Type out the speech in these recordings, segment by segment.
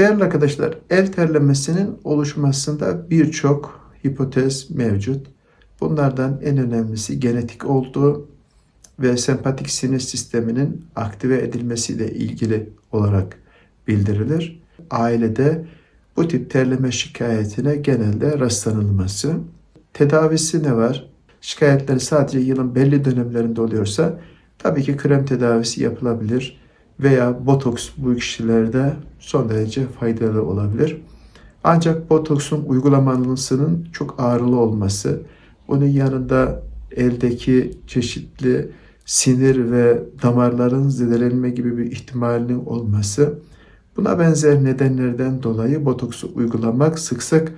Değerli arkadaşlar, el terlemesinin oluşmasında birçok hipotez mevcut. Bunlardan en önemlisi genetik olduğu ve sempatik sinir sisteminin aktive edilmesiyle ilgili olarak bildirilir. Ailede bu tip terleme şikayetine genelde rastlanılması. Tedavisi ne var? Şikayetler sadece yılın belli dönemlerinde oluyorsa tabii ki krem tedavisi yapılabilir veya botoks bu kişilerde son derece faydalı olabilir. Ancak botoksun uygulamalısının çok ağrılı olması, onun yanında eldeki çeşitli sinir ve damarların zedelenme gibi bir ihtimalinin olması, buna benzer nedenlerden dolayı botoksu uygulamak sık sık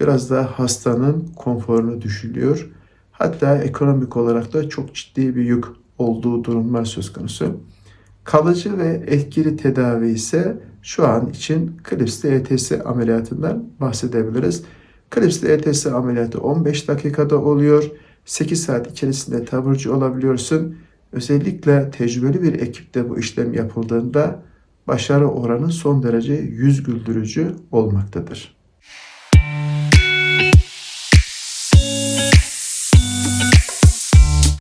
biraz daha hastanın konforunu düşürüyor. Hatta ekonomik olarak da çok ciddi bir yük olduğu durumlar söz konusu. Kalıcı ve etkili tedavi ise şu an için klipsli ETS ameliyatından bahsedebiliriz. Klipsli ETS ameliyatı 15 dakikada oluyor. 8 saat içerisinde taburcu olabiliyorsun. Özellikle tecrübeli bir ekipte bu işlem yapıldığında başarı oranı son derece yüz güldürücü olmaktadır.